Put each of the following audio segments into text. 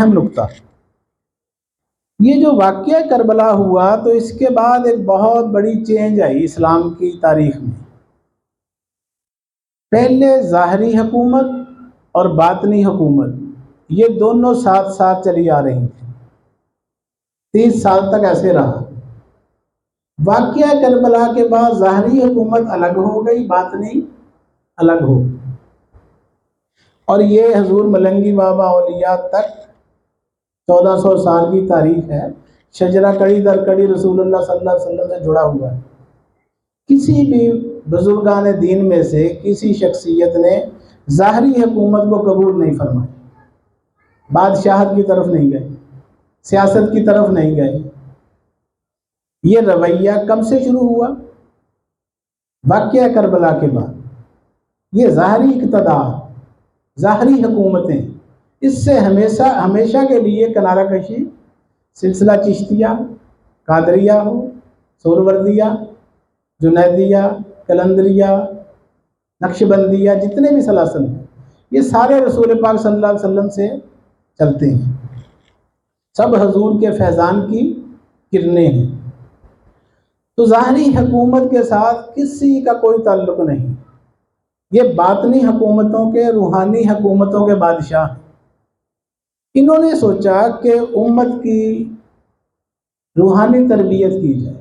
اہم نقطہ۔ یہ جو واقعہ کربلا ہوا تو اس کے بعد ایک بہت بڑی چینج آئی اسلام کی تاریخ میں۔ پہلے ظاہری حکومت اور باطنی حکومت، یہ دونوں ساتھ ساتھ چلی آ رہی تھیں۔ تیس سال تک ایسے رہا۔ واقعہ کربلا کے بعد ظاہری حکومت الگ ہو گئی، باطنی الگ ہو گئی۔ اور یہ حضور ملنگی بابا اولیاء تک چودہ سو سال کی تاریخ ہے۔ شجرا کڑی در کڑی رسول اللہ صلی اللہ علیہ وسلم سے جڑا ہوا ہے۔ کسی بھی بزرگان دین میں سے کسی شخصیت نے ظاہری حکومت کو قبول نہیں فرمائی۔ بادشاہت کی طرف نہیں گئے۔ سیاست کی طرف نہیں گئے۔ یہ رویہ کم سے شروع ہوا؟ واقعہ کربلا کے بعد۔ یہ ظاہری اقتدار ظاہری حکومتیں۔ اس سے ہمیشہ ہمیشہ کے لیے کنارہ کشی، سلسلہ چشتیہ، قادریہ ہو، سوروردیہ، جنیدیہ، کلندریہ نقش بندیہ جتنے بھی سلاسل ہیں، یہ سارے رسول پاک صلی اللہ علیہ وسلم سے چلتے ہیں۔ سب حضور کے فیضان کی کرنیں ہیں۔ تو ظاہری حکومت کے ساتھ کسی کا کوئی تعلق نہیں۔ یہ باطنی حکومتوں کے، روحانی حکومتوں کے بادشاہ ہیں۔ انہوں نے سوچا کہ امت کی روحانی تربیت کی جائے۔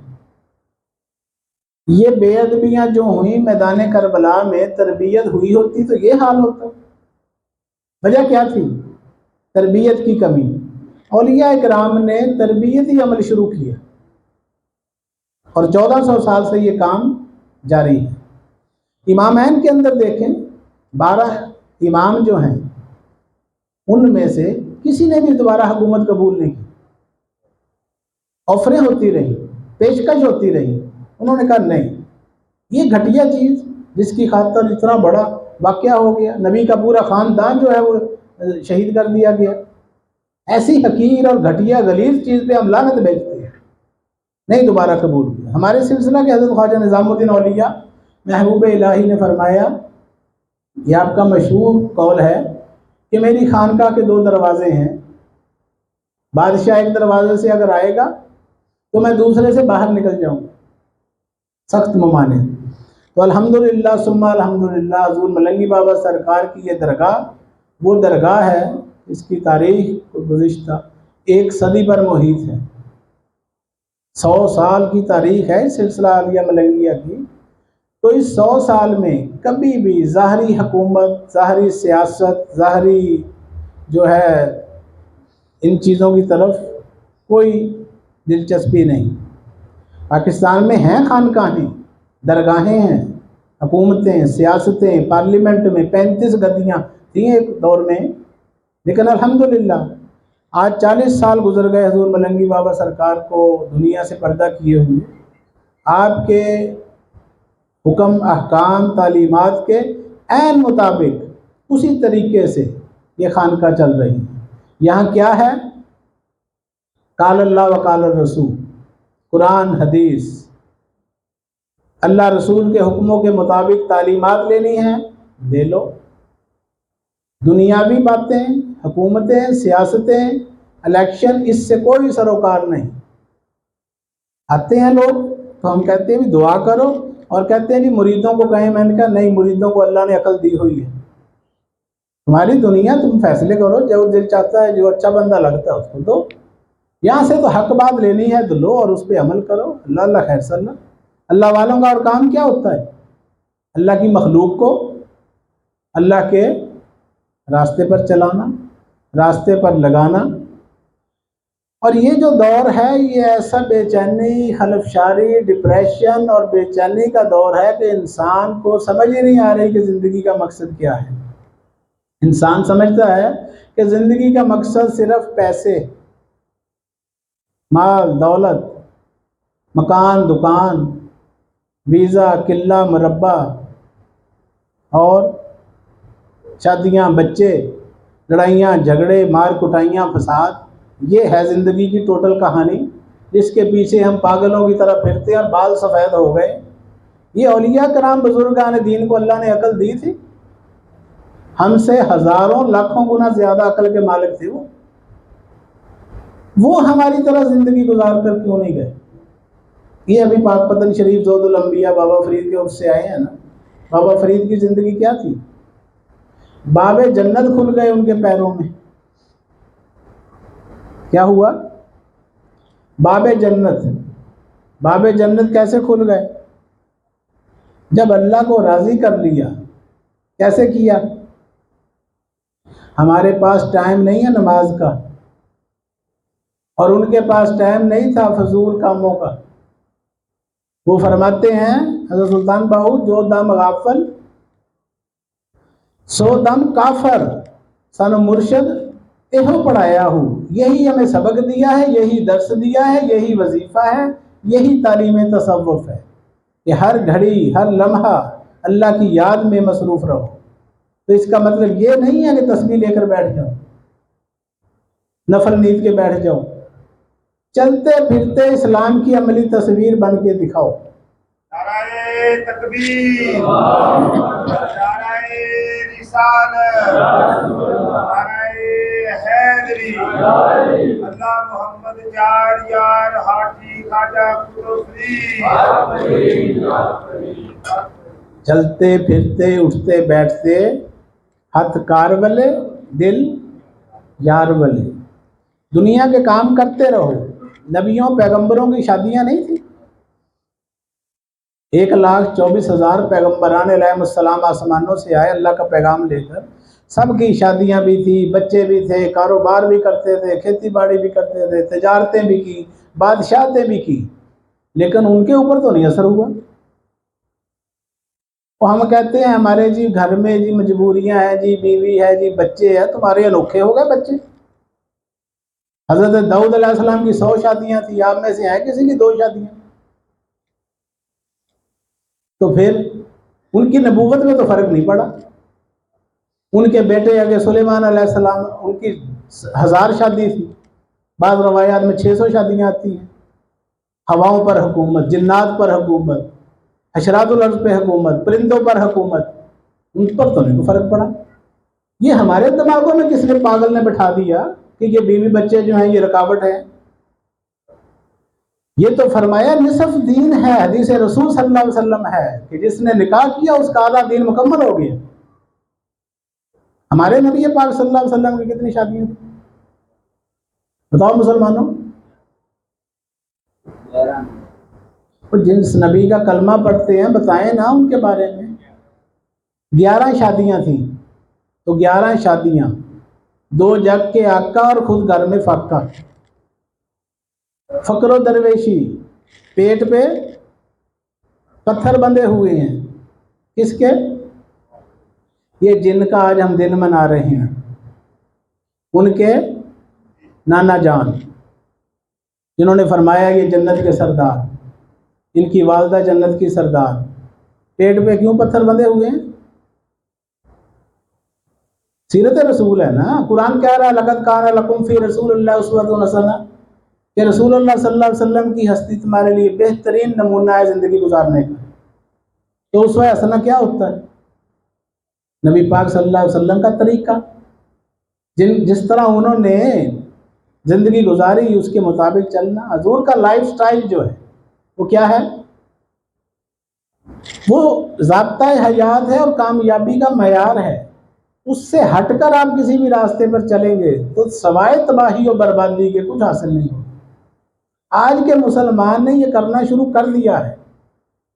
یہ بے ادبیاں جو ہوئیں میدان کربلا میں تربیت ہوئی ہوتی تو یہ حال ہوتا۔ وجہ کیا تھی؟ تربیت کی کمی۔ اولیاء اکرام نے تربیتی عمل شروع کیا۔ اور چودہ سو سال سے یہ کام جاری ہے۔ امامین کے اندر دیکھیں، بارہ امام جو ہیں، ان میں سے کسی نے بھی دوبارہ حکومت قبول نہیں کی۔ آفریں ہوتی رہی پیشکش ہوتی رہی انہوں نے کہا نہیں۔ یہ گھٹیا چیز جس کی خاطر اتنا بڑا واقعہ ہو گیا۔ نبی کا پورا خاندان جو ہے وہ شہید کر دیا گیا۔ ایسی حقیر اور گھٹیا غلیظ چیز پہ ہم لانت بیچتے ہیں۔ نہیں دوبارہ قبول کیا ہمارے سلسلہ کے حضرت خواجہ نظام الدین اولیاء، محبوب الہی نے فرمایا، یہ آپ کا مشہور قول ہے کہ میری خانقاہ کے دو دروازے ہیں۔ بادشاہ ایک دروازے سے اگر آئے گا تو میں دوسرے سے باہر نکل جاؤں۔ سخت ممانے تو الحمد للہ سما الحمد للہ حضور ملنگی بابا سرکار کی یہ درگاہ، وہ درگاہ ہے۔ اس کی تاریخ گزشتہ ایک صدی پر محیط ہے۔ سو سال کی تاریخ ہے سلسلہ عالیہ ملنگیہ کی۔ تو اس سو سال میں کبھی بھی ظاہری حکومت، ظاہری سیاست، ظاہری جو ہے ان چیزوں کی طرف کوئی دلچسپی نہیں۔ پاکستان میں ہیں خانقاہیں، درگاہیں ہیں، حکومتیں، سیاستیں، پارلیمنٹ میں پینتیس گدیاں تھیں ایک دور میں۔ لیکن الحمدللہ، آج چالیس سال گزر گئے حضور ملنگی بابا سرکار کو دنیا سے پردہ کیے ہوئے۔ آپ کے حکم، احکام، تعلیمات کے عین مطابق اسی طریقے سے یہ خانقاہ چل رہی ہے۔ یہاں کیا ہے؟ کال اللہ و کال الرسول، قرآن، حدیث۔ اللہ رسول کے حکموں کے مطابق تعلیمات لینی ہیں، لے لو۔ دنیاوی باتیں، حکومتیں، سیاستیں، الیکشن، اس سے کوئی سروکار نہیں۔ آتے ہیں لوگ تو ہم کہتے ہیں بھی دعا کرو اور کہتے ہیں جی مریدوں کو کہیں میں نے کہا نہیں، مریدوں کو اللہ نے عقل دی ہوئی ہے۔ تمہاری دنیا تم فیصلے کرو، جو دل چاہتا ہے، جو اچھا بندہ لگتا ہے، اس کو دو۔ یہاں سے تو حق بات لینی ہے تو لو اور اس پہ عمل کرو۔ اللہ اللہ خیر صلی اللہ اللہ والوں کا اور کام کیا ہوتا ہے؟ اللہ کی مخلوق کو۔ اللہ کے راستے پر چلانا، راستے پر لگانا۔ اور یہ جو دور ہے، یہ ایسا بے چینی حلف شاری ڈپریشن اور بے چینی کا دور ہے کہ انسان کو سمجھ ہی نہیں آ رہی کہ زندگی کا مقصد کیا ہے۔ انسان سمجھتا ہے کہ زندگی کا مقصد صرف پیسے، مال، دولت، مکان، دکان، ویزا، قلعہ، مربع اور شادیاں، بچے، لڑائیاں، جھگڑے، مار کٹائیاں، فساد۔ یہ ہے زندگی کی ٹوٹل کہانی، جس کے پیچھے ہم پاگلوں کی طرح پھرتے اور بال سفید ہو گئے۔ یہ اولیاء کرام بزرگان دین کو اللہ نے عقل دی تھی۔ ہم سے ہزاروں لاکھوں گنا زیادہ عقل کے مالک تھے وہ۔ وہ ہماری طرح زندگی گزار کر کیوں نہیں گئے؟ یہ ابھی پاک پتن شریف زود الانبیاء بابا فرید کے اس سے آئے ہیں نا۔ بابا فرید کی زندگی کیا تھی؟ باب جنت کھل گئے ان کے پیروں میں۔ کیا ہوا؟ باب جنت۔ باب جنت کیسے کھل گئے؟ جب اللہ کو راضی کر لیا، کیسے کیا؟ ہمارے پاس ٹائم نہیں ہے نماز کا، اور ان کے پاس ٹائم نہیں تھا فضول کاموں کا۔ وہ فرماتے ہیں، حضرت سلطان باہو جو دم غافل، سو دم کافر، سن مرشد یہ پڑھایا ہوں یہی ہمیں سبق دیا ہے یہی درس دیا ہے یہی وظیفہ ہے یہی تعلیم تصوف ہے کہ ہر گھڑی ہر لمحہ اللہ کی یاد میں مصروف رہو تو اس کا مطلب یہ نہیں ہے کہ تصویر لے کر بیٹھ جاؤ نفل نیند کے بیٹھ جاؤ چلتے پھرتے اسلام کی عملی تصویر بن کے دکھاؤ تکبیر حیدری اللہ محمد جار یار ہاٹی خواجہ چلتے پھرتے، اٹھتے، بیٹھتے ہاتھ کار والے، دل یار والے۔ دنیا کے کام کرتے رہو۔ نبیوں، پیغمبروں کی شادیاں نہیں تھیں۔ ایک لاکھ چوبیس ہزار پیغمبران علیہ السلام آسمانوں سے آئے، اللہ کا پیغام لے کر سب کی شادیاں بھی تھی بچے بھی تھے، کاروبار بھی کرتے تھے، کھیتی باڑی بھی کرتے تھے، تجارتیں بھی کی، بادشاہتیں بھی کی، لیکن ان کے اوپر تو نہیں اثر ہوا۔ وہ ہم کہتے ہیں، ہمارے جی گھر میں جی مجبوریاں ہیں جی بیوی ہے جی بچے ہیں، تمہارے انوکھے ہو گئے بچے۔ حضرت دعود علیہ السلام کی سو شادیاں تھیں، آپ میں سے ہیں کسی کی دو شادیاں؟ تو پھر ان کی نبوت میں تو فرق نہیں پڑا۔ ان کے بیٹے اگے سلیمان علیہ السلام، ان کی ہزار شادی تھی۔ بعض روایات میں چھ سو شادیاں آتی ہیں۔ ہواؤں پر حکومت، جنات پر حکومت، حشرات الارض پہ حکومت، پرندوں پر حکومت، ان پر تو نہیں فرق پڑا۔ یہ ہمارے دماغوں میں کس نے پاگل نے بٹھا دیا کہ یہ بیوی بچے جو ہیں، یہ رکاوٹ ہے یہ تو فرمایا نصف دین ہے، حدیث رسول صلی اللہ علیہ وسلم ہے کہ جس نے نکاح کیا، اس کا آدھا دین مکمل ہو گیا۔ ہمارے نبی پاک صلی اللہ علیہ وسلم کی کتنی شادیاں تھیں بتاؤ مسلمانوں۔ جنس نبی کا کلمہ پڑھتے ہیں، بتائیں نا ان کے بارے میں۔ گیارہ شادیاں تھیں۔ تو گیارہ شادیاں۔ دو جگ کے آقا اور خود گھر میں فاقہ۔ فقر و درویشی۔ پیٹ پہ پتھر بندھے ہوئے ہیں۔ کس کے؟ یہ جن کا آج ہم دن منا رہے ہیں۔ ان کے نانا جان، جنہوں نے فرمایا یہ جنت کے سردار، ان کی والدہ جنت کی سردار۔ پیٹ پہ کیوں پتھر بندھے ہوئے ہیں؟ سیرت رسول ہے نا؟ قرآن کہہ رہا ہے لقت کان لکم فی رسول اللہ عصوت الحسنہ کہ رسول اللہ صلی اللہ علیہ وسلم کی ہستی تمہارے لیے بہترین نمونہ ہے زندگی گزارنے کا۔ تو اس وقت حسنہ کیا ہوتا ہے؟ نبی پاک صلی اللہ علیہ وسلم کا طریقہ۔ جن جس طرح انہوں نے زندگی گزاری، اس کے مطابق چلنا، حضور کا لائف سٹائل جو ہے، وہ کیا ہے؟ وہ ضابطۂ حیات ہے اور کامیابی کا معیار ہے۔ اس سے ہٹ کر آپ کسی بھی راستے پر چلیں گے تو سوائے تباہی اور بربادی کے کچھ حاصل نہیں ہو آج کے مسلمان نے یہ کرنا شروع کر دیا ہے۔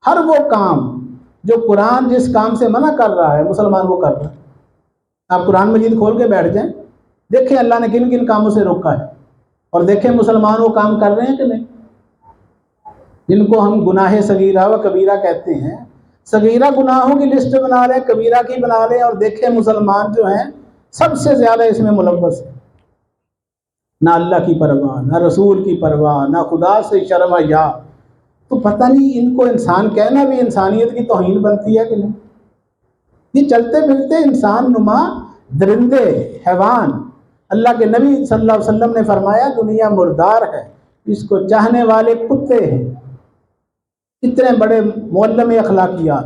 ہر وہ کام جو قرآن جس کام سے منع کر رہا ہے، مسلمان وہ کر رہا ہے۔ آپ قرآن مجید کھول کے بیٹھ جائیں۔ دیکھیں اللہ نے کن کن کاموں سے روکا ہے۔ اور دیکھیں مسلمان وہ کام کر رہے ہیں کہ نہیں۔ جن کو ہم گناہ صغیرہ و کبیرہ کہتے ہیں، صغیرہ گناہوں کی لسٹ بنا لیں، کبیرہ کی بنا لیں اور دیکھیں مسلمان جو ہیں، سب سے زیادہ اس میں ملوث ہے نہ اللہ کی پرواہ، نہ رسول کی پرواہ، نہ خدا سے شرم یا تو پتہ نہیں ان کو انسان کہنا بھی انسانیت کی توہین بنتی ہے کہ نہیں؟ یہ چلتے پھرتے انسان نما درندے، حیوان۔ اللہ کے نبی صلی اللہ علیہ وسلم نے فرمایا، دنیا مردار ہے، اس کو چاہنے والے کتے ہیں۔ اتنے بڑے معلم اخلاقیات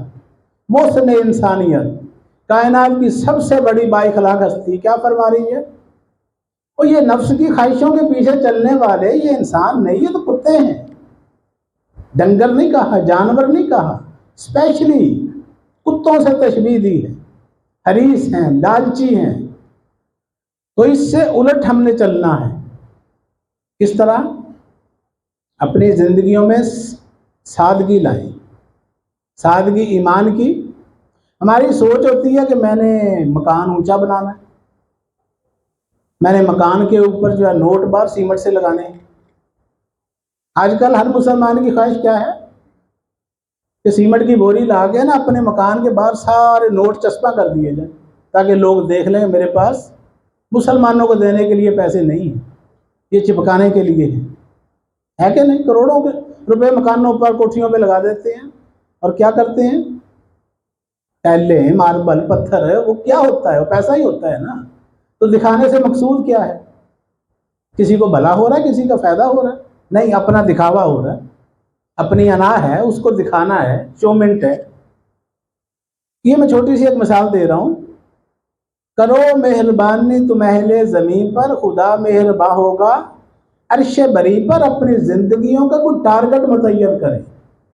موسم انسانیت۔ کائنات کی سب سے بڑی با اخلاق ہستی کیا فرما رہی ہے؟ اور یہ نفس کی خواہشوں کے پیچھے چلنے والے، یہ انسان نہیں، یہ تو کتے ہیں۔ ڈنگر نہیں کہا، جانور نہیں کہا اسپیشلی کتوں سے تشبیح دی ہے؟ حریص ہیں، لالچی ہیں۔ تو اس سے الٹ ہم نے چلنا ہے۔ کس طرح؟ اپنی زندگیوں میں سادگی لائیں۔ سادگی ایمان کی۔ ہماری سوچ ہوتی ہے کہ میں نے مکان اونچا بنانا ہے۔ میں نے مکان کے اوپر جو ہے نوٹ بار سیمنٹ سے لگانے ہیں۔ آج کل ہر مسلمان کی خواہش کیا ہے؟ کہ سیمنٹ کی بوری لا کے نا اپنے مکان کے باہر سارے نوٹ چسپاں کر دیے جائیں، تاکہ لوگ دیکھ لیں میرے پاس مسلمانوں کو دینے کے لیے پیسے نہیں ہیں، یہ چپکانے کے لیے ہیں۔ ہے کہ نہیں؟ کروڑوں کے روپے مکانوں پر، کوٹھیوں پہ لگا دیتے ہیں۔ اور کیا کرتے ہیں؟ ٹیلیں ماربل، پتھر ہے وہ کیا ہوتا ہے؟ وہ پیسہ ہی ہوتا ہے نا۔ تو دکھانے سے مقصود کیا ہے؟ کسی کو بھلا ہو رہا ہے، کسی کا فائدہ ہو رہا ہے۔ نہیں، اپنا دکھاوا ہو رہا ہے۔ اپنی انا ہے، اس کو دکھانا ہے شومنٹ ہے۔ یہ میں چھوٹی سی ایک مثال دے رہا ہوں۔ کرو مہربانی، تم اہل زمین پر، خدا مہرباں ہوگا، عرش بری پر اپنی زندگیوں کا کوئی ٹارگٹ متعین کریں۔